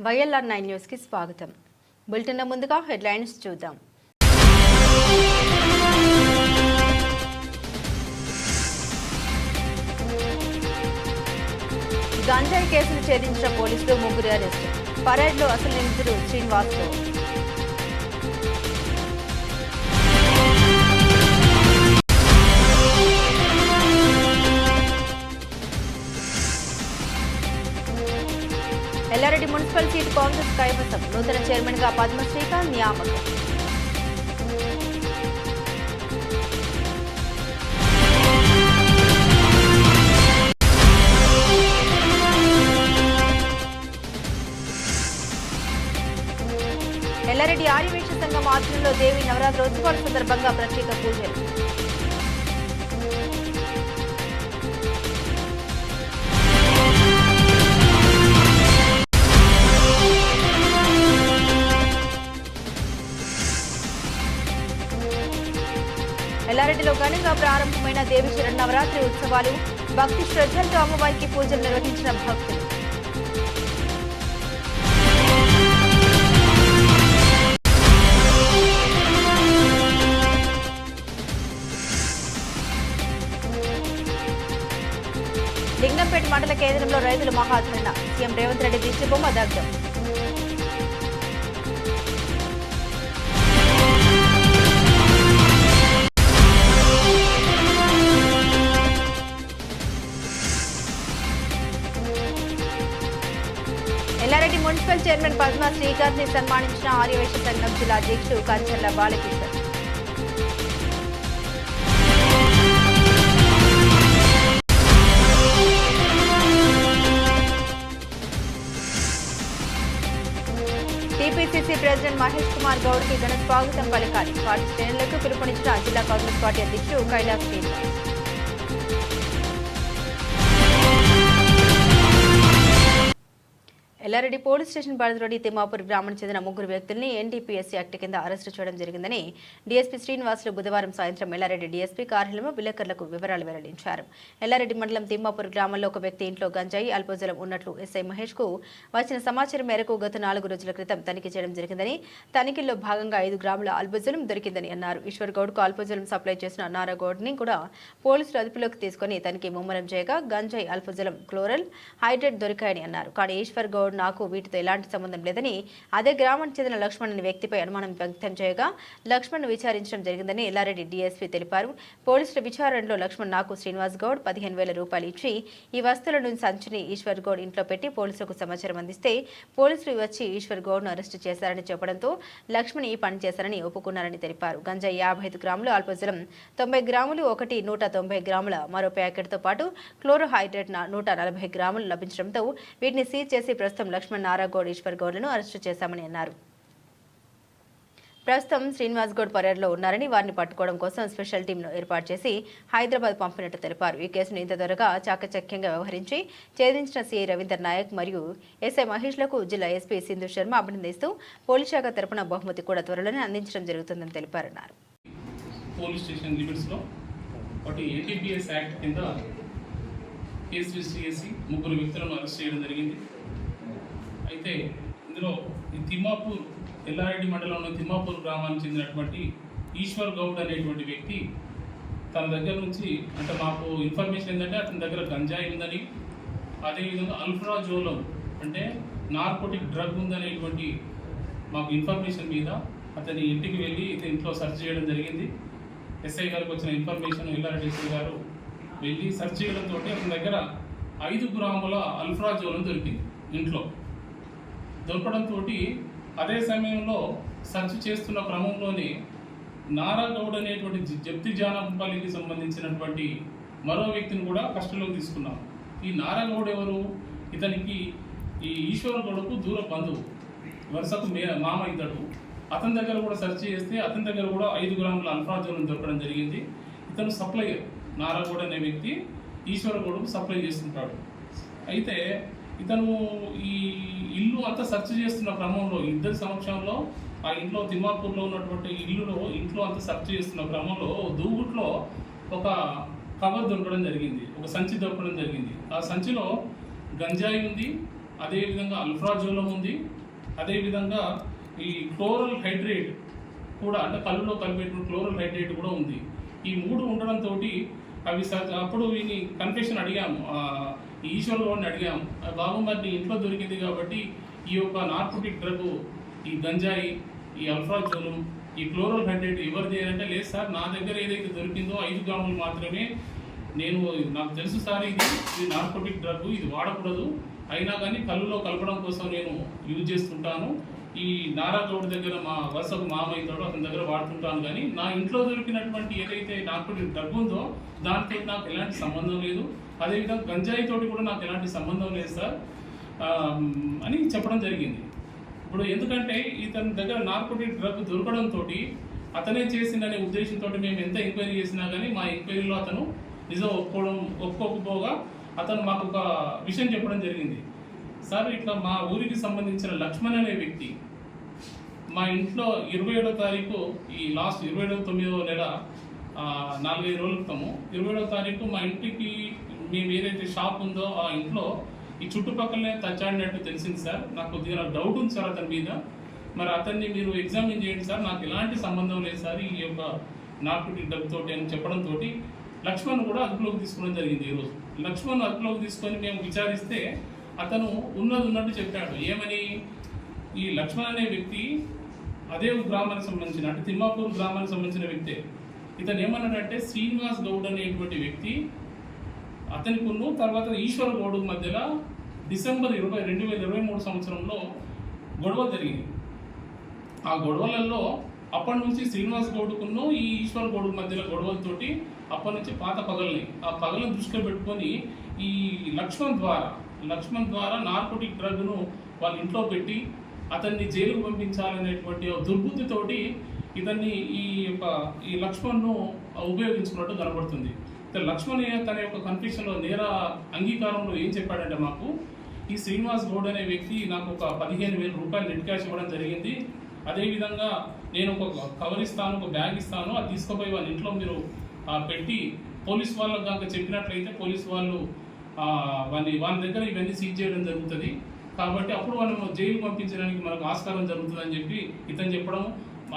YLR nine న్యూస్కి స్వాగతం. బులెటిన్ల ముందుగా హెడ్లైన్స్ చూద్దాం. గంజాయి కేసులు ఛేదించిన పోలీసులు ముగ్గురు అరెస్ట్. పరేడ్లో అసలు నిందితుడు శ్రీనివాసరావు ఎల్లారెడ్డి మున్సిపల్ సీటు కాంగ్రెస్ కైవసం. నూతన చైర్మన్గా పద్మ నియామకం. సంఘం ఆధ్వర్యంలో దేవి నవరాత్రి ఉత్సవాల సందర్భంగా ప్రత్యేక పూజలు. ఎల్లారెడ్డిలో ఘనంగా ప్రారంభమైన దేవి నవరాత్రి ఉత్సవాలు భక్తి శ్రద్ధలతో అమ్మవారికి పూజలు నిర్వహించిన భక్తులు. మండల కేంద్రంలో రైతుల మహాధరణ సీఎం రేవంత్ రెడ్డి దిష్టిబొమ్మ దగ్ధం. ఎల్లారెడ్డి మున్సిపల్ చైర్మన్ పద్మ శ్రీకాంత్ని సన్మానించిన ఆర్యవైశ్య సంఘం జిల్లా అధ్యక్షుడు కంచర్ల బాలకృష్ణ. మహేష్ కుమార్ గౌడ్కి ఘన స్వాగతం పలకాలి పార్టీ శ్రేణులకు పిలుపునిచ్చిన జిల్లా కాంగ్రెస్ పార్టీ అధ్యక్షుడు కైలాస్ శ్రీనివాస్. ఎల్లారెడ్డి పోలీస్ స్టేషన్ పరిధిలోని తిమ్మాపూర్ గ్రామానికి చెందిన ముగ్గురు వ్యక్తుల్ని ఎన్డీపీఎస్సీ యాక్ట్ కింద అరెస్టు చేయడం జరిగిందని డీఎస్పీ శ్రీనివాసులు బుధవారం సాయంత్రం ఎల్లారెడ్డి డీఎస్పీ కార్యాలయంలో విలేకరులకు వివరాలు వెల్లడించారు. ఎల్లారెడ్డి మండలం తిమ్మాపూర్ గ్రామంలో ఒక వ్యక్తి ఇంట్లో గంజాయి అల్పజలం ఉన్నట్లు ఎస్ఐ మహేష్కు వచ్చిన సమాచారం మేరకు గత నాలుగు రోజుల క్రితం తనిఖీ చేయడం జరిగిందని తనిఖీల్లో భాగంగా ఐదు గ్రాముల అల్పజలం దొరికిందని అన్నారు. ఈశ్వర్ గౌడ్కు అల్పజలం సప్లై చేసిన నారాగౌడ్ని కూడా పోలీసులు అదుపులోకి తీసుకుని తనిఖీ ముమ్మరం చేయగా గంజాయి అల్పజలం క్లోరల్ హైడ్రేట్ దొరికాయని అన్నారు. కానీ ఈశ్వర్ గౌడ్ నాకు వీటితో ఎలాంటి సంబంధం లేదని అదే గ్రామానికి చెందిన లక్ష్మణ్ అనే వ్యక్తిపై అనుమానం వ్యక్తం చేయగా లక్ష్మణ్ విచారించడం జరిగిందని ఎల్లారెడ్డి డీఎస్పీ తెలిపారు. పోలీసుల విచారణలో లక్ష్మణ్ నాకు శ్రీనివాస్ గౌడ్ పదిహేను వేల రూపాయలు ఇచ్చి ఈ వస్తువులను సంచిని ఈశ్వర్ గౌడ్ ఇంట్లో పెట్టి పోలీసులకు సమాచారం అందిస్తే పోలీసులు వచ్చి ఈశ్వర్ గౌడ్ను అరెస్టు చేశారని చెప్పడంతో లక్ష్మణ్ ఈ పని చేశారని ఒప్పుకున్నారని తెలిపారు. గంజాయి యాభై ఐదు గ్రాములు అల్పజలం తొంభై గ్రాములు ఒకటి నూట తొంభై గ్రాముల మరో ప్యాకెట్తో పాటు క్లోరోహైడ్రేట్ నూట నలభై గ్రాములు లభించడంతో వీటిని సీజ్ చేసి ప్రస్తుతం లక్ష్మణ్ నారాగౌడ్ ఈశ్వర్ గౌడ్లను అరెస్టు చేశామని అన్నారు. ప్రస్తుతం శ్రీనివాస్ గౌడ్ పర్యటనలో ఉన్నారని వారిని పట్టుకోవడం కోసం స్పెషల్ టీంను ఏర్పాటు చేసి హైదరాబాద్ పంపినట్టు తెలిపారు. ఈ కేసును ఇంత త్వరగా చాకచక్యంగా వ్యవహరించి ఛేదించిన సీఐ రవీందర్ నాయక్ మరియు ఎస్ఐ మహేష్లకు జిల్లా ఎస్పీ సింధు శర్మ అభినందిస్తూ పోలీస్ శాఖ తరపున బహుమతి కూడా త్వరలోనే అందించడం జరుగుతుందని తెలిపారన్నారు. పోలీస్ స్టేషన్ లిమిట్స్లో ఒకటి ఏటీపీఎస్ యాక్ట్ కింద కేసు రిజిస్టర్ చేసి ముగ్గురు వ్యక్తులను అరెస్ట్ చేయడం జరిగింది. అయితే ఇందులో ఈ తిమ్మాపూర్ ఎల్లారెడ్డి మండలంలో తిమ్మాపూర్ గ్రామానికి చెందినటువంటి ఈశ్వర్ గౌడ్ అనేటువంటి వ్యక్తి తన దగ్గర నుంచి అంటే మాకు ఇన్ఫర్మేషన్ ఏంటంటే అతని దగ్గర గంజాయి ఉందని అదేవిధంగా అల్ఫ్రాజోలం అంటే నార్కోటిక్ డ్రగ్ ఉందనేటువంటి మాకు ఇన్ఫర్మేషన్ మీద అతని ఇంటికి వెళ్ళి ఇంట్లో సెర్చ్ చేయడం జరిగింది. ఎస్ఐ గారికి వచ్చిన ఇన్ఫర్మేషన్ ఎల్లారెడ్డి ఎస్ఐ గారు వెళ్ళి సెర్చ్ చేయడంతో అతని దగ్గర ఐదు గ్రాముల అల్ఫ్రాజోలం దొరికింది ఇంట్లో. దొరకడంతో అదే సమయంలో సెర్చ్ చేస్తున్న క్రమంలోనే నారాగౌడ్ అనేటువంటి జప్తి జానపల్లికి సంబంధించినటువంటి మరో వ్యక్తిని కూడా కష్టంలోకి తీసుకున్నాం. ఈ నారాగౌడ్ ఎవరు? ఇతనికి ఈ ఈశ్వర గౌడకు దూర బంధువు. వరుసకు మే మామ ఇతడు అతని దగ్గర కూడా సెర్చ్ చేస్తే అతని దగ్గర కూడా ఐదు గ్రాముల అల్ఫాజోలం దొరకడం జరిగింది. ఇతను సప్లయర్. నారాగౌడ్ అనే వ్యక్తి ఈశ్వరగౌడకు సప్లై చేస్తుంటాడు. అయితే ఇతను ఈ ఇల్లు అంతా సెర్చ్ చేస్తున్న క్రమంలో ఇద్దరి సమక్షంలో ఆ ఇంట్లో తిమ్మాపూర్లో ఉన్నటువంటి ఇల్లులో ఇంట్లో అంతా సెర్చ్ చేస్తున్న క్రమంలో దూగుట్లో ఒక కవర్ దొరకడం జరిగింది ఒక సంచి దొరకడం జరిగింది. ఆ సంచిలో గంజాయి ఉంది అదేవిధంగా అల్ఫ్రాజోలం ఉంది అదేవిధంగా ఈ క్లోరల్ హైడ్రేట్ కూడా అంటే కళ్ళులో కలిపేటువంటి క్లోరల్ హైడ్రేట్ కూడా ఉంది. ఈ మూడు ఉండడంతో అవి అప్పుడు వీని కన్ఫెషన్ అడిగాము ఈశ్వర్ గౌడ్ని అడిగాము "ఆ, బాబు మరి నీ ఇంట్లో దొరికింది కాబట్టి ఈ యొక్క నార్కోటిక్ డ్రగ్ ఈ గంజాయి ఈ అల్ఫ్రాజోలం ఈ క్లోరల్ హండ్రెడ్ ఎవరిది అంటే లేదు సార్ నా దగ్గర ఏదైతే దొరికిందో ఐదు గ్రాములు మాత్రమే నేను నాకు తెలుసు సార్ ఇది ఇది నార్కోటిక్ డ్రగ్ ఇది వాడకూడదు. అయినా కానీ కళ్ళులో కలపడం కోసం నేను యూజ్ చేస్తుంటాను. ఈ నారా గౌడ్ దగ్గర మా వరుసకు మామయ్యతోడు అతని దగ్గర వాడుతుంటాను కానీ నా ఇంట్లో దొరికినటువంటి ఏదైతే నాకు డ్రగ్ ఉందో దానితో నాకు ఎలాంటి సంబంధం లేదు. అదేవిధంగా గంజాయి తోటి కూడా నాకు ఎలాంటి సంబంధం లేదు సార్. అని చెప్పడం జరిగింది. ఇప్పుడు ఎందుకంటే ఇతని దగ్గర నార్కోటిక్ డ్రగ్ దొరకడంతో అతనే చేసిందనే ఉద్దేశంతో మేము ఎంత ఎంక్వైరీ చేసినా కానీ మా ఎంక్వైరీలో అతను నిజం ఒప్పుకోవడం ఒప్పుకోకపోగా అతను మాకు ఒక విషయం చెప్పడం జరిగింది. సార్ ఇట్లా మా ఊరికి సంబంధించిన లక్ష్మణ్ అనే వ్యక్తి మా ఇంట్లో ఇరవై ఏడో తారీఖు ఈ లాస్ట్ ఇరవై ఏడో తొమ్మిదో నెల నాలుగైదు రోజుల క్రితము ఇరవై ఏడో తారీఖు మా ఇంటికి మేము ఏదైతే షాప్ ఉందో ఆ ఇంట్లో ఈ చుట్టుపక్కలనే తచ్చాడినట్టు తెలిసింది సార్. నాకు కొద్దిగా డౌట్ ఉంది సార్ అతని మీద. మరి అతన్ని మీరు ఎగ్జామిన్ చేయండి సార్. నాకు ఎలాంటి సంబంధం లేదు సార్ ఈ యొక్క నార్కోటిక్ డబ్బు తోటి అని చెప్పడంతో లక్ష్మణ్ కూడా అదుపులోకి తీసుకోవడం జరిగింది ఈరోజు లక్ష్మణ్ అదుపులోకి తీసుకొని మేము విచారిస్తే అతను ఉన్నది ఉన్నట్టు చెప్పాడు. ఏమని? ఈ లక్ష్మణ్ అనే వ్యక్తి అదే గ్రామానికి సంబంధించిన అంటే తిమ్మాపూర్ గ్రామానికి సంబంధించిన వ్యక్తే. ఇతను ఏమన్నాడంటే శ్రీనివాస్ గౌడ్ అనేటువంటి వ్యక్తి అతనికి ఉన్ను తర్వాత ఈశ్వర గౌడ్ మధ్యలో డిసెంబర్ ఇరవై రెండు వేల ఇరవై మూడు సంవత్సరంలో గొడవ జరిగింది. ఆ గొడవలలో అప్పటి నుంచి శ్రీనివాస్ గౌడ్కును ఈ ఈశ్వర్ గౌడ్ మధ్యలో గొడవలతోటి అప్పటి నుంచి పాత పగలని ఆ పగలను దృష్టిలో పెట్టుకొని ఈ లక్ష్మణ్ ద్వారా లక్ష్మణ్ ద్వారా నార్కోటిక్ డ్రగ్ను వాళ్ళ ఇంట్లో పెట్టి అతన్ని జైలుకు పంపించాలనేటువంటి దుర్బుద్ధితోటి ఇతన్ని ఈ యొక్క ఈ లక్ష్మణ్ను ఉపయోగించుకున్నట్టు కనబడుతుంది. అయితే లక్ష్మణ్ తన యొక్క కన్ఫ్యూషన్లో నేర అంగీకారంలో ఏం చెప్పాడంటే మాకు ఈ శ్రీనివాస్ గౌడ్ అనే వ్యక్తి నాకు ఒక పదిహేను వేల రూపాయలు నెట్ క్యాష్ ఇవ్వడం జరిగింది. అదేవిధంగా నేను ఒక కవర్ ఇస్తాను ఒక బ్యాగ్ ఇస్తాను అది తీసుకుపోయి వాళ్ళ ఇంట్లో మీరు పెట్టి పోలీస్ వాళ్ళకి కనుక చెప్పినట్లయితే పోలీస్ వాళ్ళు వాని వాళ్ళని వాళ్ళ దగ్గర ఇవన్నీ సీజ్ చేయడం జరుగుతుంది. కాబట్టి అప్పుడు వాళ్ళని జైలు పంపించడానికి మనకు ఆస్కారం జరుగుతుందని చెప్పి ఇతను చెప్పడం.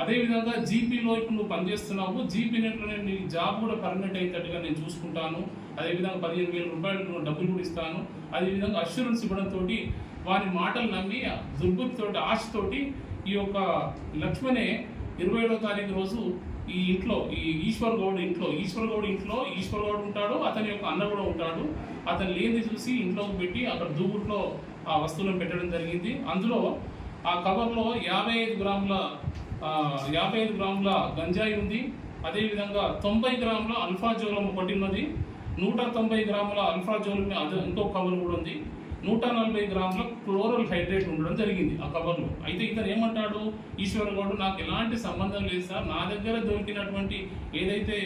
అదేవిధంగా జీపీలో ఇప్పుడు నువ్వు పనిచేస్తున్నావు. జీపీ నెట్లో నేను నీ జాబ్ కూడా పర్మనెంట్ అయ్యేటట్టుగా నేను చూసుకుంటాను. అదేవిధంగా పదిహేను వేల రూపాయలు డబ్బులు కూడా ఇస్తాను. అదేవిధంగా అష్యూరెన్స్ ఇవ్వడంతో వారి మాటలు నమ్మి దుర్బుద్ధితోటి ఆశతోటి ఈ యొక్క లక్ష్మణే ఇరవై ఏడో తారీఖు రోజు ఈ ఇంట్లో ఈ ఈశ్వర్ గౌడ్ ఇంట్లో ఈశ్వర్ గౌడ్ ఇంట్లో ఈశ్వర్ గౌడ్ ఉంటాడు అతని యొక్క అన్న కూడా ఉంటాడు. అతను లేనిది చూసి ఇంట్లోకి పెట్టి అక్కడ దూగుట్లో ఆ వస్తువులను పెట్టడం జరిగింది. అందులో ఆ కవర్లో యాభై ఐదు గ్రాముల యాభై ఐదు గ్రాముల గంజాయి ఉంది. అదేవిధంగా తొంభై గ్రాముల అల్ఫా జోలం ఒకటి ఉన్నది. నూట తొంభై గ్రాముల అల్ఫాజోలం అది ఇంకో కవర్ కూడా ఉంది. నూట నలభై గ్రాముల క్లోరల్ హైడ్రేట్ ఉండడం జరిగింది ఆ కవర్లో. అయితే ఇతను ఏమంటాడు? ఈశ్వరగౌడు నాకు ఎలాంటి సంబంధం లేదు సార్. నా దగ్గర దొరికినటువంటి ఏదైతే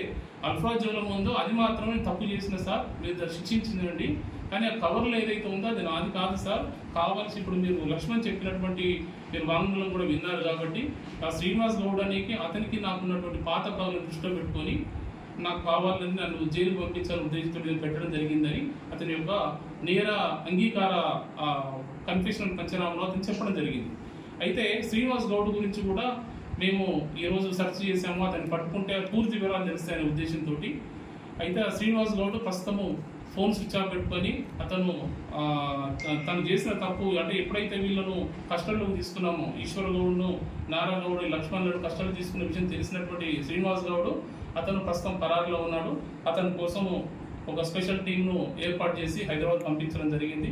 అల్ఫాజోలం ఉందో అది మాత్రమే తప్పు చేసిన సార్. మీరు శిక్షించిందండి కానీ ఆ కవర్లో ఏదైతే ఉందో అది నాది కాదు సార్. కావాల్సి ఇప్పుడు మీరు లక్ష్మణ్ చెప్పినటువంటి మీరు వాంగ్మూలం కూడా విన్నారు కాబట్టి ఆ శ్రీనివాస్ గౌడ్ అతనికి నాకున్నటువంటి పాత కవర్లను దృష్టిలో పెట్టుకొని నాకు కావాలని నన్ను జైలు పంపించాలని ఉద్దేశంతో నేను పెట్టడం జరిగిందని అతని యొక్క నేర అంగీకార కన్ఫ్యూషన్ పంచనామాలో అతను చెప్పడం జరిగింది. అయితే శ్రీనివాస్ గౌడ్ గురించి కూడా మేము ఈరోజు సెర్చ్ చేసాము అతన్ని పట్టుకుంటే పూర్తి వివరాలు తెలుస్తాయనే ఉద్దేశంతో అయితే శ్రీనివాస్ గౌడ్ ప్రస్తుతము ఫోన్ స్విచ్ ఆఫ్ పెట్టుకొని అతను తను చేసిన తప్పు అంటే ఎప్పుడైతే వీళ్ళను కష్టంలోకి తీసుకున్నామో ఈశ్వర గౌడ్ను నారా గౌడ్ లక్ష్మణుడు కష్టాలు తీసుకున్న విషయం తెలిసినటువంటి శ్రీనివాస్ గౌడ్ అతను ప్రస్తుతం పరారులో ఉన్నాడు. అతని కోసము ఒక స్పెషల్ టీంను ఏర్పాటు చేసి హైదరాబాద్ పంపించడం జరిగింది.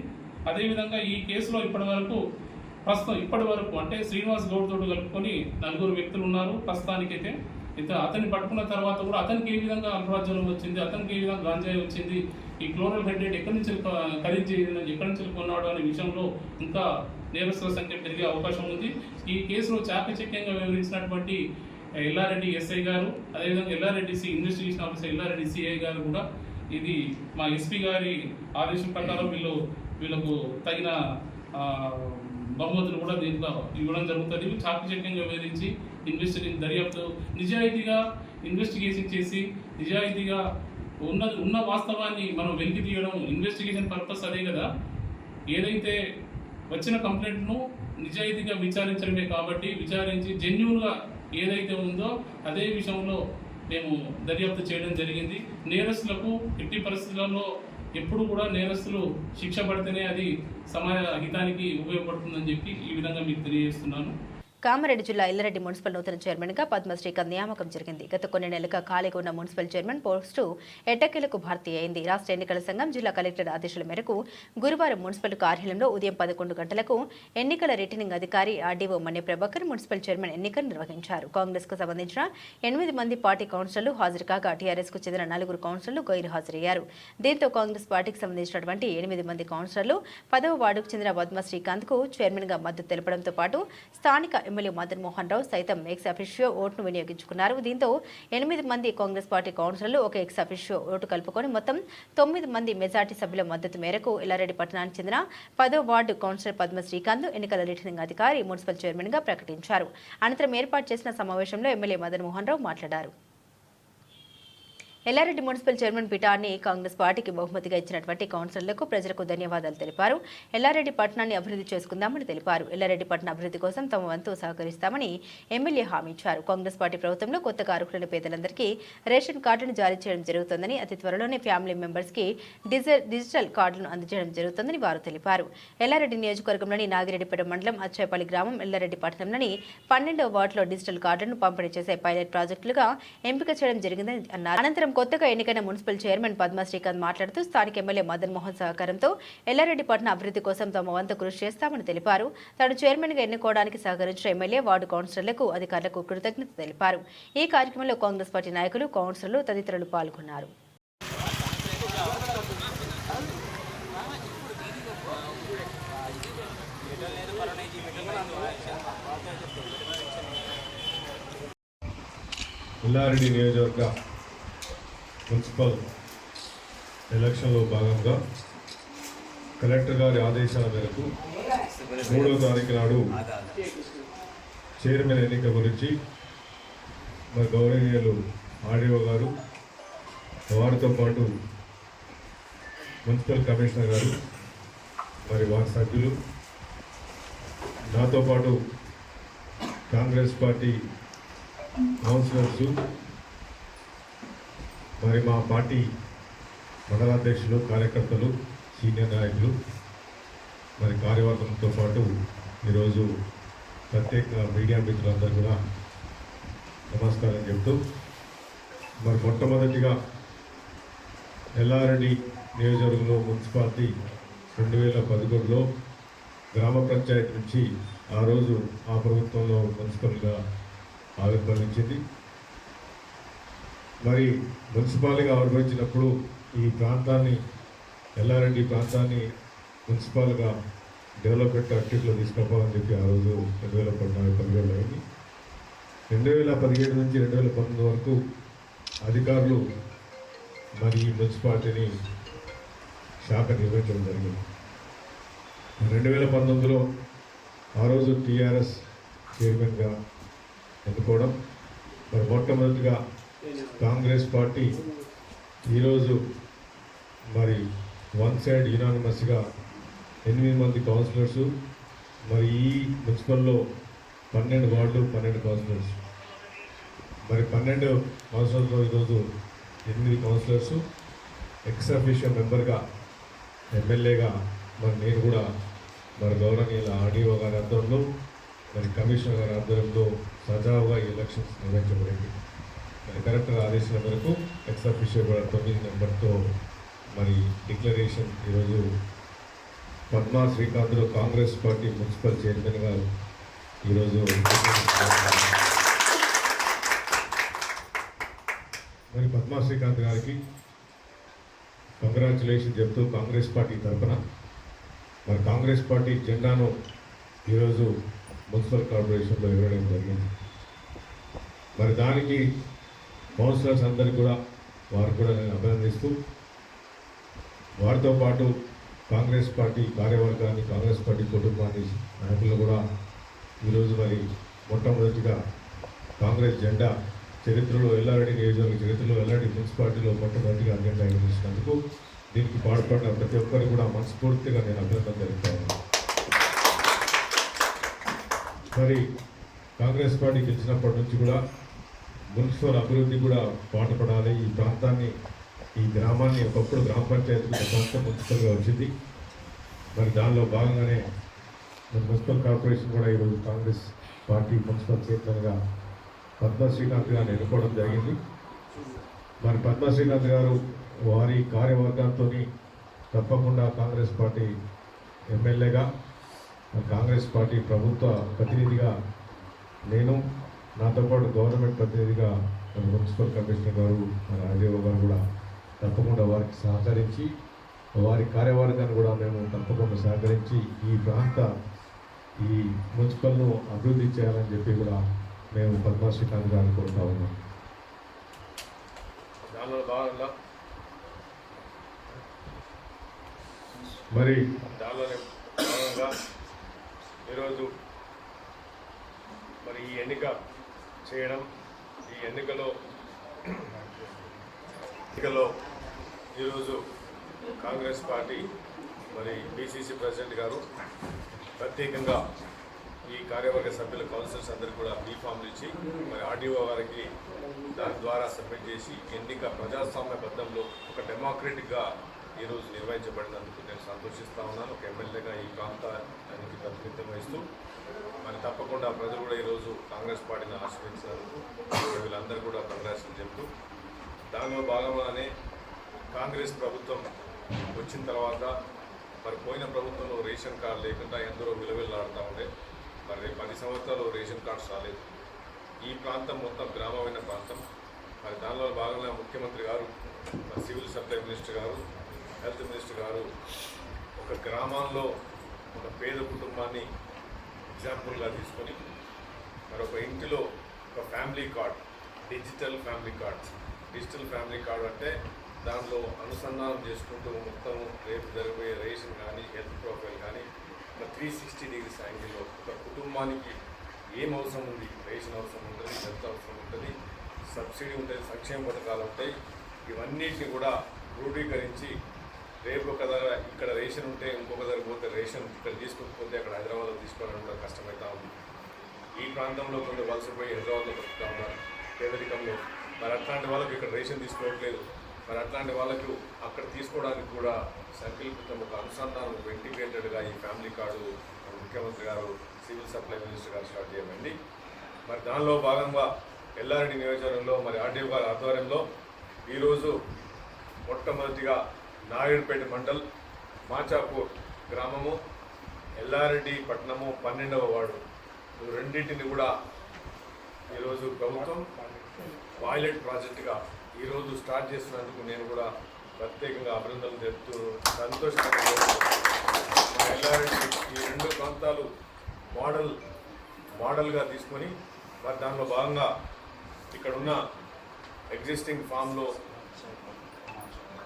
అదేవిధంగా ఈ కేసులో ఇప్పటివరకు ప్రస్తుతం ఇప్పటి వరకు అంటే శ్రీనివాస్ గౌడ్ కలుపుకొని నలుగురు వ్యక్తులు ఉన్నారు. ప్రస్తుతానికైతే ఇత అతన్ని పట్టుకున్న తర్వాత కూడా అతనికి ఏ విధంగా అల్ట్రాజ్వరం వచ్చింది అతనికి ఏ విధంగా గాంజాయి వచ్చింది ఈ క్లోరల్ హైడ్రేట్ ఎక్కడి నుంచి ఖరీదు చేయడం ఎక్కడి నుంచి కొన్నాడు అనే విషయంలో ఇంకా నేరస్తుల సంఖ్య పెరిగే అవకాశం ఉంది. ఈ కేసులో చాకచక్యంగా వివరించినటువంటి ఎల్లారెడ్డి ఎస్ఐ గారు అదేవిధంగా Yellareddy C investigation officer Yellareddy CI గారు కూడా ఇది మా ఎస్పీ గారి ఆదేశం ప్రకారం వీళ్ళు వీళ్ళకు తగిన బహుమతులు కూడా దీంట్లో ఇవ్వడం జరుగుతుంది. చాకచక్యంగా వేధించి ఇన్వెస్టిగేషన్ దర్యాప్తు నిజాయితీగా ఇన్వెస్టిగేషన్ చేసి నిజాయితీగా ఉన్న ఉన్న వాస్తవాన్ని మనం వెలికి తీయడం ఇన్వెస్టిగేషన్ పర్పస్ అదే కదా. ఏదైతే వచ్చిన కంప్లైంట్ను నిజాయితీగా విచారించడమే కాబట్టి విచారించి జెన్యున్గా ఏదైతే ఉందో అదే విషయంలో మేము దర్యాప్తు చేయడం జరిగింది. నేరస్తులకు ఎట్టి పరిస్థితులలో ఎప్పుడు కూడా నేరస్తులు శిక్ష పడితేనే అది సమాజ హితానికి ఉపయోగపడుతుందని చెప్పి ఈ విధంగా మీకు తెలియజేస్తున్నాను. కామారెడ్డి జిల్లా ఇల్లారెడ్డి మున్సిపల్ నూతన చైర్మన్గా గా నియామకం జరిగింది. గత కొన్ని నెలలుగా ఖాళీగా ఉన్న మున్సిపల్ చైర్మన్ పోస్టు ఎట్టకేలకు భర్తీ అయింది. రాష్ట్ర ఎన్నికల సంఘం జిల్లా కలెక్టర్ ఆదేశాల మేరకు గురువారం మున్సిపల్ కార్యాలయంలో ఉదయం పదకొండు గంటలకు ఎన్నికల రిటర్నింగ్ అధికారి RDO Manya Prabhakar municipal chairman ఎన్నికలు నిర్వహించారు. కాంగ్రెస్కు సంబంధించిన ఎనిమిది మంది పార్టీ కౌన్సిలర్లు హాజరు కాగా టీఆర్ఎస్కు చెందిన నలుగురు కౌన్సిలర్లు గైరు హాజరయ్యారు దీంతో కాంగ్రెస్ పార్టీకి సంబంధించినటువంటి ఎనిమిది మంది కౌన్సిలర్లు పదవ వార్డుకు చెందిన పద్మ శ్రీకాంత్కు చైర్మన్గా మద్దతు తెలపడంతో పాటు స్థానిక ఎమ్మెల్యే మదన్ మోహన్ రావు సైతం ఎక్స్ అఫిషియో ఓటును వినియోగించుకున్నారు. దీంతో ఎనిమిది మంది కాంగ్రెస్ పార్టీ కౌన్సిలర్లు ఒక ఎక్స్ అఫిషియో ఓటు కలుపుకొని మొత్తం తొమ్మిది మంది మెజార్టీ సభ్యుల మద్దతు మేరకు ఎల్లారెడ్డి పట్టణానికి చెందిన పదో వార్డు కౌన్సిలర్ పద్మ శ్రీకాంత్ ఎన్నికల రిటర్నింగ్ అధికారి మున్సిపల్ చైర్మన్గా ప్రకటించారు. అనంతరం ఏర్పాటు చేసిన సమావేశంలో ఎమ్మెల్యే మదన్ మోహన్ రావు మాట్లాడారు. ఎల్లారెడ్డి మున్సిపల్ చైర్మన్ పీఠాన్ని కాంగ్రెస్ పార్టీకి బహుమతిగా ఇచ్చినటువంటి కౌన్సిలర్లకు ప్రజలకు ధన్యవాదాలు తెలిపారు. ఎల్లారెడ్డి పట్టణాన్ని అభివృద్ధి చేసుకుందామని తెలిపారు. ఎల్లారెడ్డి పట్టణ అభివృద్ధి కోసం తమ వంతు సహకరిస్తామని ఎమ్మెల్యే హామీ ఇచ్చారు. కాంగ్రెస్ పార్టీ ప్రభుత్వంలో కొత్తగా అర్హులైన పేదలందరికీ రేషన్ కార్డును జారీ చేయడం జరుగుతుందని అతి త్వరలోనే ఫ్యామిలీ మెంబర్స్కి డిజిటల్ డిజిటల్ కార్డులను అందజేయడం జరుగుతుందని వారు తెలిపారు. ఎల్లారెడ్డి నియోజకవర్గంలోని నాగిరెడ్డిపేట మండలం అచ్చాయపల్లి గ్రామం ఎల్లారెడ్డి పట్టణంలోని పన్నెండవ వార్డులో డిజిటల్ కార్డులను పంపిణీ చేసే పైలట్ ప్రాజెక్టులుగా ఎంపిక చేయడం జరిగిందని అన్నారు. అనంతరం కొత్తగా ఎన్నికైన మున్సిపల్ చైర్మన్ పద్మ శ్రీకాంత్ మాట్లాడుతూ స్థానిక ఎమ్మెల్యే మదన్ మోహన్ సహకారంతో ఎల్లారెడ్డిపట్నం అభివృద్ధి కోసం తమ వంతు కృషి చేస్తామని తెలిపారు. తాను చైర్మన్గా ఎన్నుకోవడానికి సహకరించిన ఎమ్మెల్యే వార్డు కౌన్సిలర్లకు అధికారులకు కృతజ్ఞత తెలిపారు. ఈ కార్యక్రమంలో కాంగ్రెస్ పార్టీ నాయకులు కౌన్సిలర్లు తదితరులు పాల్గొన్నారు. ఎల్లారెడ్డి నియోజకవర్గ మున్సిపల్ ఎలక్షన్లో భాగంగా కలెక్టర్ గారి ఆదేశాల మేరకు మూడవ తారీఖు నాడు చైర్మన్ ఎన్నిక గురించి మరి గౌరవనీయులు ఆర్డీఓ గారు వారితో పాటు మున్సిపల్ కమిషనర్ గారు మరి వారి సభ్యులు నాతో పాటు కాంగ్రెస్ పార్టీ కౌన్సిలర్స్ మరి మా పార్టీ మండలాధ్యక్షులు కార్యకర్తలు సీనియర్ నాయకులు మరి కార్యవర్గంతో పాటు ఈరోజు ప్రత్యేక మీడియా మిత్రులందరూ కూడా నమస్కారం చెప్తూ మరి మొట్టమొదటిగా ఎల్లారెడ్డి నియోజకవర్గంలో మున్సిపాలిటీ రెండు వేల పదకొండులో గ్రామ పంచాయతీ నుంచి ఆ రోజు ఆ ప్రభుత్వంలో మున్సిపల్గా ఆవిర్భవించింది. మరి మున్సిపాలిటీగా ఆవిర్భవించినప్పుడు ఈ ప్రాంతాన్ని ఎల్లారెడ్డి ప్రాంతాన్ని మున్సిపాల్గా డెవలప్మెంట్ యాక్టివిటీలో తీసుకుపోవాలని చెప్పి ఆ రోజు రెండు వేల పద్నాలుగు పదిహేడులో అయింది. రెండు వేల పదిహేడు నుంచి రెండు వేల పంతొమ్మిది వరకు అధికారులు మరి ఈ మున్సిపాలిటీని శాఖ నిర్వహించడం జరిగింది. రెండు వేల పంతొమ్మిదిలో ఆ రోజు టీఆర్ఎస్ చైర్మన్గా ఎన్నుకోవడం మరి మొట్టమొదటిగా కాంగ్రెస్ పార్టీ ఈరోజు మరి వన్ సైడ్ యునానిమస్గా ఎనిమిది మంది కౌన్సిలర్స్ మరి ఈ మున్సిపల్లో పన్నెండు వార్డు పన్నెండు కౌన్సిలర్స్ మరి పన్నెండు కౌన్సిలర్స్లో ఈరోజు ఎనిమిది కౌన్సిలర్స్ ఎక్స్అఫీషియల్ మెంబర్గా ఎమ్మెల్యేగా మరి నేను కూడా మరి గౌరవనీయుల ఆర్డీఓ గారి ఆధ్వర్యంలో మరి కమిషనర్ గారి ఆధ్వర్యంలో సజావుగా ఈ ఎలక్షన్స్ నిర్వహించబడింది. కలెక్టర్ ఆదేశాల మేరకు ఎక్స్ అఫీషియల్ కూడా తొమ్మిది నెంబర్తో మరి డిక్లరేషన్ ఈరోజు పద్మా శ్రీకాంత్లో కాంగ్రెస్ పార్టీ మున్సిపల్ చైర్మన్గా ఈరోజు మరి పద్మా శ్రీకాంత్ గారికి కంగ్రాచులేషన్ చెప్తూ కాంగ్రెస్ పార్టీ తరఫున మరి కాంగ్రెస్ పార్టీ జెండాను ఈరోజు మున్సిపల్ కార్పొరేషన్లో ఇవ్వడం జరిగింది. మరి దానికి కౌన్సిలర్స్ అందరికీ కూడా వారు కూడా నేను అభినందిస్తూ వారితో పాటు కాంగ్రెస్ పార్టీ కార్యవర్గాన్ని కాంగ్రెస్ పార్టీ కుటుంబాన్ని నాయకులు కూడా ఈరోజు మరి మొట్టమొదటిగా కాంగ్రెస్ జెండా చరిత్రలో ఎల్లారెడ్డి నియోజకవర్గ చరిత్రలో ఎల్లారెడ్డి మున్సిపాలిటీలో మొట్టమొదటిగా జెండా ఎగిరించినందుకు దీనికి పాల్పడిన ప్రతి ఒక్కరికి కూడా మనస్ఫూర్తిగా నేను అభినందన తెలుపుతాను మరి కాంగ్రెస్ పార్టీ గెలిచినప్పటి నుంచి కూడా మున్సిపల్ అభివృద్ధి కూడా పాటుపడాలి. ఈ ప్రాంతాన్ని ఈ గ్రామాన్ని ఒకప్పుడు గ్రామ పంచాయతీ ప్రాంతం మున్సిపల్గా వచ్చింది మరి దానిలో భాగంగానే మున్సిపల్ కార్పొరేషన్ కూడా ఈరోజు కాంగ్రెస్ పార్టీ మున్సిపల్ చైర్మన్గా పద్మ శ్రీకాంత్ గారిని ఎన్నుకోవడం జరిగింది. మరి పద్మ శ్రీకాంత్ గారు వారి కార్యవర్గంతో తప్పకుండా కాంగ్రెస్ పార్టీ ఎమ్మెల్యేగా కాంగ్రెస్ పార్టీ ప్రభుత్వ ప్రతినిధిగా నేను నాతో పాటు గవర్నమెంట్ ప్రతినిధిగా మన మున్సిపల్ కమిషనర్ గారు మన రాజీవ్ గారు కూడా తప్పకుండా వారికి సహకరించి వారి కార్యవర్గాన్ని కూడా మేము తప్పకుండా సహకరించి ఈ ప్రాంత ఈ మున్సిపల్ను అభివృద్ధి చేయాలని చెప్పి కూడా మేము పద్మా శ్రీకాంత్ గారిని కోరుతా ఉన్నాం. మరి ఈరోజు మరి ఈ ఎన్నిక చేయడం ఈ ఎన్నికలో ఎన్నికలో ఈరోజు కాంగ్రెస్ పార్టీ మరి బీసీసీ ప్రెసిడెంట్ గారు ప్రత్యేకంగా ఈ కార్యవర్గ సభ్యుల కౌన్సిలర్స్ అందరికీ కూడా బీఫామ్ ఇచ్చి మరి ఆర్డీఓ గారికి దాని ద్వారా సబ్మిట్ చేసి ఎన్నిక ప్రజాస్వామ్య బద్దంలో ఒక డెమోక్రటిక్గా ఈరోజు నిర్వహించబడినందుకు నేను సంతోషిస్తా ఉన్నాను. ఒక ఎమ్మెల్యేగా ఈ ప్రాంతానికి ప్రాతినిధ్యం వహిస్తూ మరి తప్పకుండా ప్రజలు కూడా ఈరోజు కాంగ్రెస్ పార్టీని ఆశ్రయించినందుకు వీళ్ళందరూ కూడా కంగ్రాచులు చెప్తూ దానిలో భాగంగానే కాంగ్రెస్ ప్రభుత్వం వచ్చిన తర్వాత మరి పోయిన ప్రభుత్వంలో రేషన్ కార్డు లేకుండా ఎందరో విలువెళ్ళాడుతూ ఉండే. మరి రేపు పది సంవత్సరాలు రేషన్ కార్డ్స్ రాలేదు. ఈ ప్రాంతం మొత్తం గ్రామమైన ప్రాంతం. మరి దానిలో భాగంగా ముఖ్యమంత్రి గారు సివిల్ సప్లై మినిస్టర్ గారు హెల్త్ మినిస్టర్ గారు ఒక గ్రామంలో ఒక పేద కుటుంబాన్ని ఎగ్జాంపుల్గా తీసుకొని మరొక ఇంటిలో ఒక family card digital family cards. Digital family card అంటే దానిలో అనుసంధానం చేసుకుంటూ మొత్తం రేపు జరగబోయే రేషన్ కానీ హెల్త్ ప్రొఫైల్ కానీ ఒక త్రీ సిక్స్టీ డిగ్రీస్ యాంగిల్లో ఒక కుటుంబానికి ఏం అవసరం ఉంది? రేషన్ అవసరం ఉంటుంది హెల్త్ అవసరం ఉంటుంది సబ్సిడీ ఉంటుంది సంక్షేమ పథకాలు ఉంటాయి. ఇవన్నిటిని కూడా క్రోడీకరించి రేపు ఒక దగ్గర ఇక్కడ రేషన్ ఉంటే ఇంకొక దగ్గర పోతే రేషన్ ఇక్కడ తీసుకోకపోతే అక్కడ హైదరాబాద్లో తీసుకోవడం కూడా కష్టమవుతా ఉంది. ఈ ప్రాంతంలో కొన్ని వలసపోయి హైదరాబాద్లో బతుకుతా ఉన్నారు. పేదరికంలో. మరి అట్లాంటి వాళ్ళకి ఇక్కడ రేషన్ తీసుకోవట్లేదు. మరి అట్లాంటి వాళ్ళకు అక్కడ తీసుకోవడానికి కూడా సంకల్పితం ఒక అనుసంధానం ఒక ఇంటిగ్రేటెడ్గా ఈ ఫ్యామిలీ కార్డు ముఖ్యమంత్రి గారు సివిల్ సప్లై మినిస్టర్ గారు స్టార్ట్ చేయమండి. మరి దానిలో భాగంగా ఎల్లారెడ్డి నియోజకవర్గంలో మరి ఆర్డీఓ గారి ఆధ్వర్యంలో ఈరోజు మొట్టమొదటిగా నాయుడుపేట మండల్ మాచాపూర్ గ్రామము ఎల్లారెడ్డి పట్టణము పన్నెండవ వార్డు. రెండింటిని కూడా ఈరోజు ప్రభుత్వం పాయిలెట్ ప్రాజెక్టుగా ఈరోజు స్టార్ట్ చేసినందుకు నేను కూడా ప్రత్యేకంగా అభినందనలు తెలుపుతూ సంతోషంగా ఎల్లారెడ్డి ఈ రెండు ప్రాంతాలు మోడల్ మోడల్గా తీసుకొని మరి దానిలో భాగంగా ఇక్కడున్న ఎగ్జిస్టింగ్ ఫామ్లో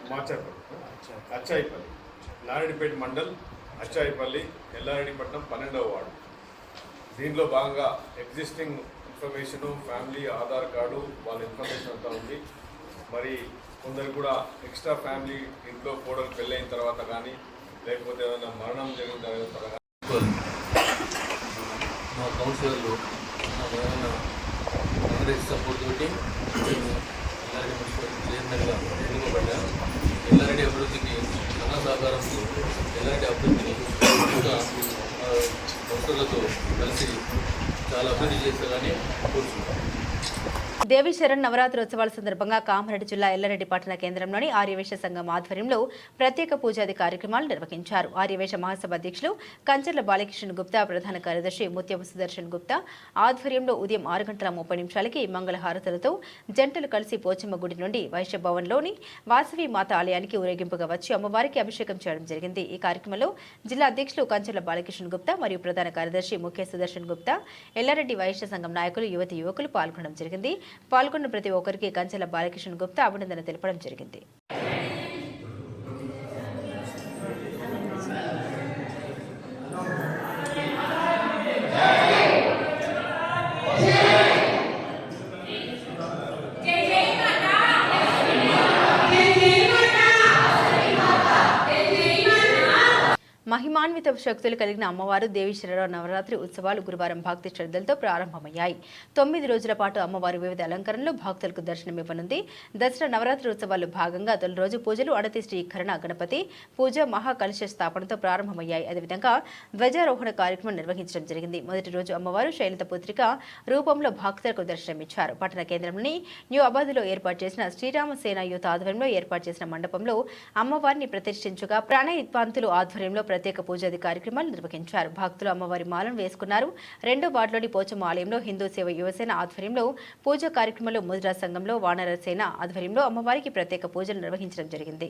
మార్చారు అచ్చాయిపల్లి నారాయణపేట మండల్ అచ్చాయిపల్లి ఎల్లారెడ్డిపట్నం పన్నెండవ వార్డు. దీనిలో భాగంగా existing information family Aadhaar card వాళ్ళ ఇన్ఫర్మేషన్ అంతా ఉంది. మరి కొందరు కూడా ఎక్స్ట్రా ఫ్యామిలీ ఇంట్లో కోడలు పెళ్ళైన తర్వాత కానీ లేకపోతే ఏదైనా మరణం జరిగిన తర్వాత కానీ. మా కౌన్సిలర్లు ఏమైనా కాంగ్రెస్ సపోర్ట్ తోటి నేను ఎల్లారెడ్డి మున్సిపల్ అభివృద్ధికి ఘన సహకారంతో ఎల్లారెడ్డి అభివృద్ధిని ఇంకా కలిసి చాలా అభివృద్ధి చేస్తారని కోరుతున్నాను దేవి శరణ్ నవరాత్రోత్సవాల సందర్భంగా కామారెడ్డి జిల్లా ఎల్లారెడ్డి పట్టణ కేంద్రంలోని ఆర్యవేశ సంఘం ఆధ్వర్యంలో ప్రత్యేక పూజాది కార్యక్రమాలు నిర్వహించారు. ఆర్యవేశ మహాసభ అధ్యక్షులు కంచర్ల బాలకృష్ణ గుప్తా ప్రధాన కార్యదర్శి ముత్యపు సుదర్శన్ గుప్తా ఆధ్వర్యంలో ఉదయం ఆరు గంటల ముప్పై నిమిషాలకి మంగళహారతులతో జంటలు కలిసి పోచమ్మ గుడి నుండి వైశ్య భవన్లోని వాసవి మాత ఆలయానికి ఊరేగింపుగా వచ్చి అమ్మవారికి అభిషేకం చేయడం జరిగింది. ఈ కార్యక్రమంలో జిల్లా అధ్యక్షులు కంచర్ల బాలకృష్ణ గుప్తా మరియు ప్రధాన కార్యదర్శి ముఖ్య సుదర్శన్ గుప్తా ఎల్లారెడ్డి వైశ్య సంఘం నాయకులు యువతి యువకులు పాల్గొనడం జరిగింది. పాల్గొన్న ప్రతి ఒక్కరికి కంచెల బాలకృష్ణ గుప్తా అభినందన తెలపడం జరిగింది. మహిమాన్విత శక్తులు కలిగిన అమ్మవారు దేవీశ్వర నవరాత్రి ఉత్సవాలు గురువారం భక్తి శ్రద్ధలతో ప్రారంభమయ్యాయి. తొమ్మిది రోజుల పాటు అమ్మవారు వివిధ అలంకరణలో భక్తులకు దర్శనమివ్వనుంది. దసరా నవరాత్రి ఉత్సవాల్లో భాగంగా తొలి రోజు పూజలు అడతి శ్రీకరణ గణపతి పూజ మహాకలుష స్థాపనతో ప్రారంభమయ్యాయి. అదేవిధంగా ధ్వజారోహణ కార్యక్రమం నిర్వహించడం జరిగింది. మొదటి రోజు అమ్మవారు శైలత పుత్రిక రూపంలో భక్తులకు దర్శనమిచ్చారు. పట్టణ కేంద్రంలోని న్యూ అబాద్లో ఏర్పాటు చేసిన శ్రీరామసేన యూత్ ఆధ్వర్యంలో ఏర్పాటు చేసిన మండపంలో అమ్మవారిని ప్రతిష్ఠించగా ప్రణయ్ పంతులు ఆధ్వర్యంలో ప్రత్యేక పూజాది కార్యక్రమాలు నిర్వహించారు. భక్తులు అమ్మవారి మాలను వేసుకున్నారు. రెండో వార్డులోని పోచమ్మ ఆలయంలో హిందూ సేవ యువసేన ఆధ్వర్యంలో పూజా కార్యక్రమంలో ముద్రా సంఘంలో వానర సేన ఆధ్వర్యంలో అమ్మవారికి ప్రత్యేక పూజలు నిర్వహించడం జరిగింది.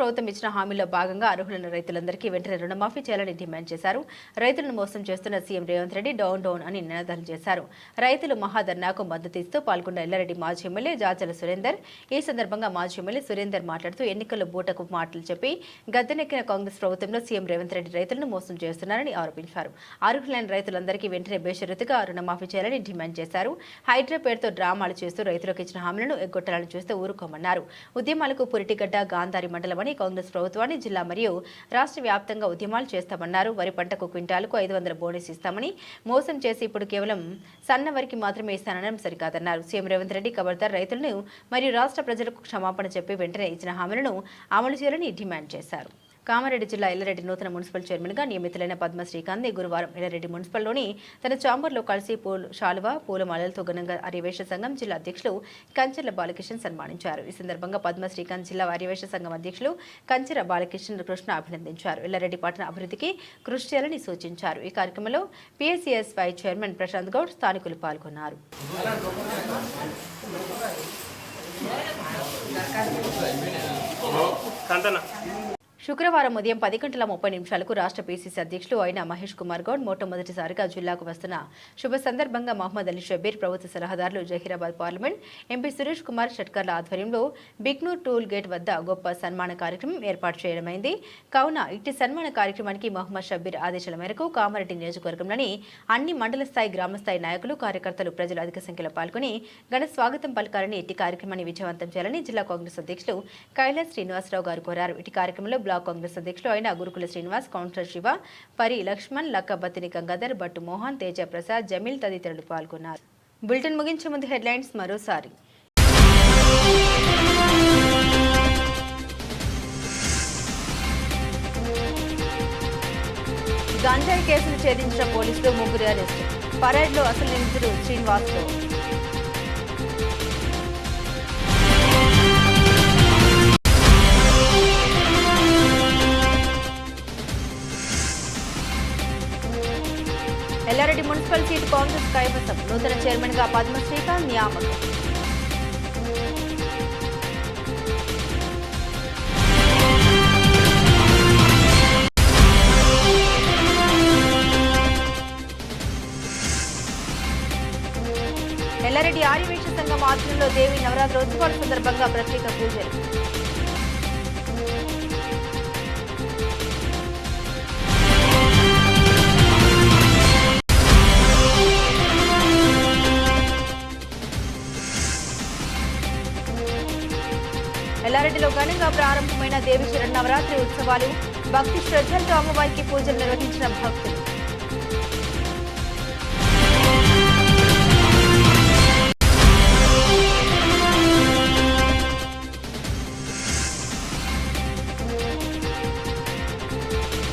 ప్రభుత్వం ఇచ్చిన హామీలో భాగంగా అర్హులైన రైతులందరికీ వెంటనే రుణమాఫీ చేయాలని డిమాండ్ చేశారు. రైతులను మోసం చేస్తున్న CM Revanth Reddy down down అని నినాదాలు చేశారు. రైతులు మహాధర్నాకు మద్దతు ఇస్తూ పాల్గొన్న ఎల్లారెడ్డి మాజీ ఎమ్మెల్యే జాచల సురేందర్ ఈ సందర్భంగా మాజీ ఎమ్మెల్యే సురేందర్ మాట్లాడుతూ ఎన్నికల బూటకు మాటలు చెప్పి గద్దెనెక్కిన కాంగ్రెస్ ప్రభుత్వంలో సీఎం రేవంత్ రెడ్డి రైతులను మోసం చేస్తున్నారని ఆరోపించారు. అర్హులైన రైతులందరికీ వెంటనే బేషరతుగా రుణమాఫీ చేయాలని డిమాండ్ చేశారు. హైడ్రా పేరుతో డ్రామాలు చేస్తూ రైతులకు ఇచ్చిన హామీలను ఎగ్గొట్టాలని చూస్తే ఊరుకోమన్నారు. ఉద్యమాలకు పురిటిగడ్డ గాంధారి మండలమని కాంగ్రెస్ ప్రభుత్వాన్ని జిల్లా మరియు రాష్ట్ర వ్యాప్తంగా ఉద్యమాలు చేస్తామన్నారు. వరి పంటకు క్వింటాలకు ఐదు వందల బోనస్ ఇస్తామని మోసం చేసి ఇప్పుడు కేవలం సన్న వరికి మాత్రమే ఇస్తానడం సరికాదన్నారు. సీఎం రేవంత్ రెడ్డి కబర్దార్ రైతులను మరియు రాష్ట్ర ప్రజలకు క్షమాపణ చెప్పి వెంటనే ఇచ్చిన హామీలను అమలు చేయాలని డిమాండ్ చేశారు. కామారెడ్డి జిల్లా ఎల్లారెడ్డి నూతన మున్సిపల్ చైర్మన్గా నియమితులైన పద్మశ్రీకాంత్ గురువారం ఎల్లారెడ్డి మున్సిపల్లోని తన చాంబర్లో కలిసి పూలు శాలువా పూలమాలలతో ఘనంగా అర్యవేశ సంఘం జిల్లా అధ్యక్షులు కంచెల బాలకిషన్ సన్మానించారు. ఈ సందర్భంగా పద్మ శ్రీకాంత్ జిల్లా అర్యవేశ సంఘం అధ్యక్షులు కంచెర బాలకిషన్ కృష్ణ అభినందించారు. ఎల్లారెడ్డి పట్టణ అభివృద్ధికి కృషి చేయాలని సూచించారు. ఈ కార్యక్రమంలో పిఎస్సిఎస్వై చైర్మన్ ప్రశాంత్ గౌడ్ స్థానికులు పాల్గొన్నారు. శుక్రవారం ఉదయం పది గంటల ముప్పై నిమిషాలకు రాష్ట్ర పీసీసీ అధ్యక్షులు అయిన మహేష్ కుమార్ గౌడ్ మొట్టమొదటిసారిగా జిల్లాకు వస్తున్న శుభ సందర్భంగా మహమ్మద్ అలీ షబీర్ ప్రభుత్వ సలహాదారులు జహీరాబాద్ పార్లమెంట్ ఎంపీ సురేష్ కుమార్ షట్కర్ల ఆధ్వర్యంలో బిగ్నూర్ టూల్ గేట్ వద్ద గొప్ప సన్మాన కార్యక్రమం ఏర్పాటు చేయడమైంది. కావున ఇట్టి సన్మాన కార్యక్రమానికి మహమ్మద్ షబీర్ ఆదేశాల మేరకు కామారెడ్డి నియోజకవర్గంలోని అన్ని మండల స్థాయి గ్రామ స్థాయి నాయకులు కార్యకర్తలు ప్రజలు అధిక సంఖ్యలో పాల్గొని ఘన స్వాగతం పలకాలని ఇట్టి కార్యక్రమాన్ని విజయవంతం చేయాలని జిల్లా కాంగ్రెస్ అధ్యక్షులు కైలాస్ శ్రీనివాసరావు గారు కోరారు. ఇటు కార్యక్రమంలో బ్లాక్ కాంగ్రెస్ అధ్యక్షులు అయిన గురుకుల శ్రీనివాస్ కౌన్సిలర్ శివ పరి లక్ష్మణ్ లక్కబత్తిని గంగాధర్ భట్టు మోహన్ తేజ ప్రసాద్ జమీల్ తదితరులు పాల్గొన్నారు. బులెటిన్ ముగించే ముందు హెడ్లైన్స్ మరోసారి. గంజాయి కేసులు ఛేదించిన పోలీసులు ముగ్గురు అరెస్ట్. పరేడ్లో అసలు నిందితుడు శ్రీనివాసులు కాంగ్రెస్ నూతన చైర్మన్గా పద్మ శ్రీకాంత్ నియామకం. ఎల్లారెడ్డి ఆర్యవేశ సంఘం ఆధ్వర్యంలో దేవి నవరాత్రి ఉత్సవాల సందర్భంగా ప్రత్యేక పూజలు. దేవి నవరాత్రి ఉత్సవాలు భక్తి శ్రద్ధలతో అమ్మవారికి పూజలు నిర్వహించిన భక్తులు.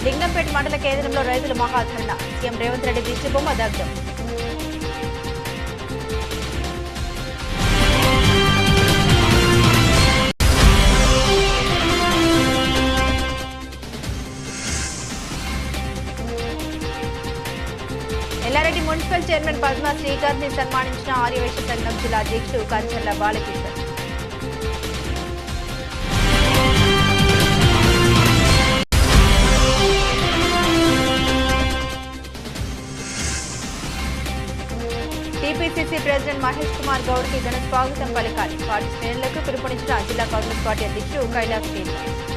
లింగంపేట మండల కేంద్రంలో రైతులు మహాధరణ సీఎం రేవంత్ రెడ్డి దిష్టిబొమ్మ దగ్గర మున్సిపల్ పద్మ శ్రీకాంత్ని సన్మానించిన ఆర్యవేశ సంఘం జిల్లా అధ్యక్షుడు కంచర్ల బాలకిషోర్ టీపీసీసీ ప్రెసిడెంట్ మహేష్ కుమార్ గౌడ్కి ఘన స్వాగతం పలికారు. పార్టీ శ్రేణులకు పిలుపునిచ్చిన జిల్లా కాంగ్రెస్ పార్టీ అధ్యక్షుడు కైలాస్ శ్రీనివాస్.